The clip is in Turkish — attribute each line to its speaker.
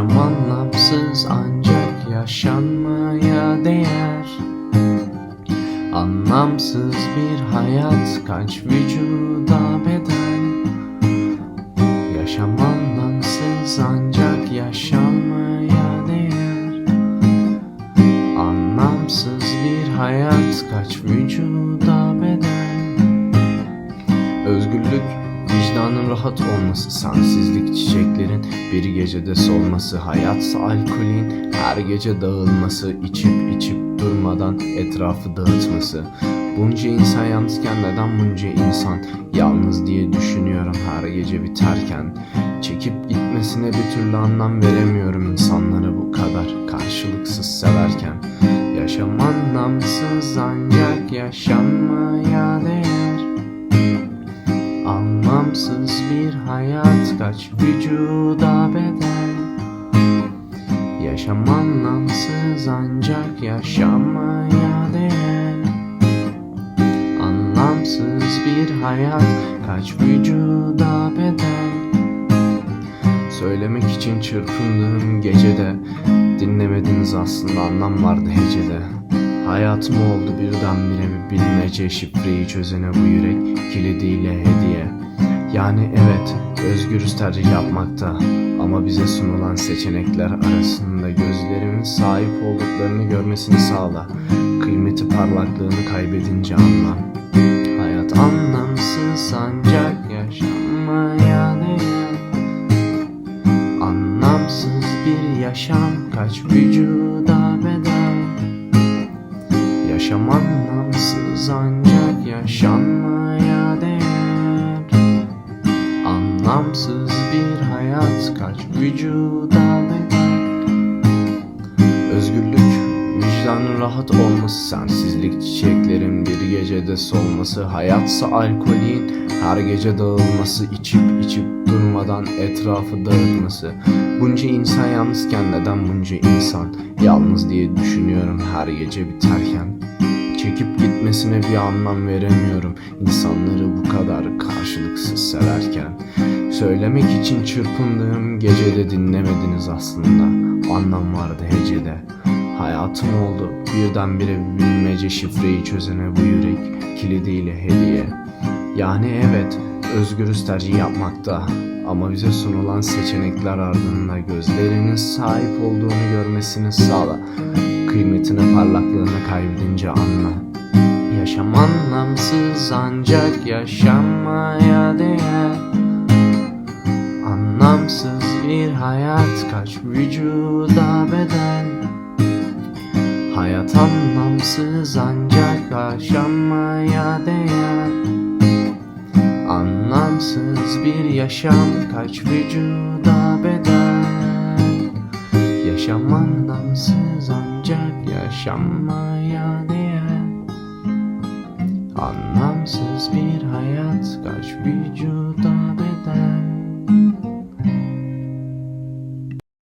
Speaker 1: Yaşam anlamsız ancak yaşanmaya değer. Anlamsız bir hayat kaç vücuda bedel? Yaşam anlamsız ancak yaşanmaya değer. Anlamsız bir hayat kaç vücuda bedel? Özgürlük vicdanın rahat olması Sensizlik çiçeklerin bir gecede solması Hayatsa alkolün her gece dağılması içip içip durmadan etrafı dağıtması. Bunca insan yalnızken neden bunca insan Yalnız diye düşünüyorum her gece biterken? Çekip gitmesine bir türlü anlam veremiyorum insanları bu kadar karşılıksız severken. Yaşam anlamsız ancak yaşanmaya değer Anlamsız bir hayat kaç vücuda bedel? Yaşam anlamsız ancak yaşanmaya değer. Anlamsız bir hayat kaç vücuda bedel? Söylemek için çırpındığım gecede Dinlemediniz aslında anlam vardı hecede. Hayatım oldu birdenbire bir bilmece Şifreyi çözene bu yürek kilidiyle hediye Yani evet özgürüz tercih yapmakta. Ama bize sunulan seçenekler arasında Gözlerimin sahip olduklarını görmesini sağla. Kıymeti parlaklığını kaybedince anlam Hayat anlamsız ancak yaşanmaya değer Anlamsız bir yaşam kaç vücuda bedel? Yaşam anlamsız ancak yaşanmaya Anlamsız bir hayat kaç vücuda bedel Özgürlük vicdanın rahat olması Sensizlik çiçeklerin bir gecede solması Hayatsa alkolün her gece dağılması içip içip durmadan etrafı dağıtması. Bunca insan yalnızken neden bunca insan Yalnız diye düşünüyorum her gece biterken? Çekip gitmesine bir anlam veremiyorum İnsanları bu kadar karşılıksız severken Söylemek için çırpındığım gecede dinlemediniz aslında. Anlam vardı hecede. Hayatım oldu? Birdenbire bir bilmece şifreyi çözene bu yürek kilidiyle hediye. Yani evet özgürüz tercih yapmakta. Ama bize sunulan seçenekler ardında gözlerinin sahip olduğunu görmesini sağla. Kıymetini parlaklığını kaybedince anla. Yaşam anlamsız ancak yaşanmaya değer Anlamsız bir hayat kaç vücuda bedel. Hayat anlamsız ancak yaşanmaya değer. Anlamsız bir yaşam kaç vücuda bedel. Yaşam anlamsız ancak yaşanmaya değer. Anlamsız bir hayat kaç vücuda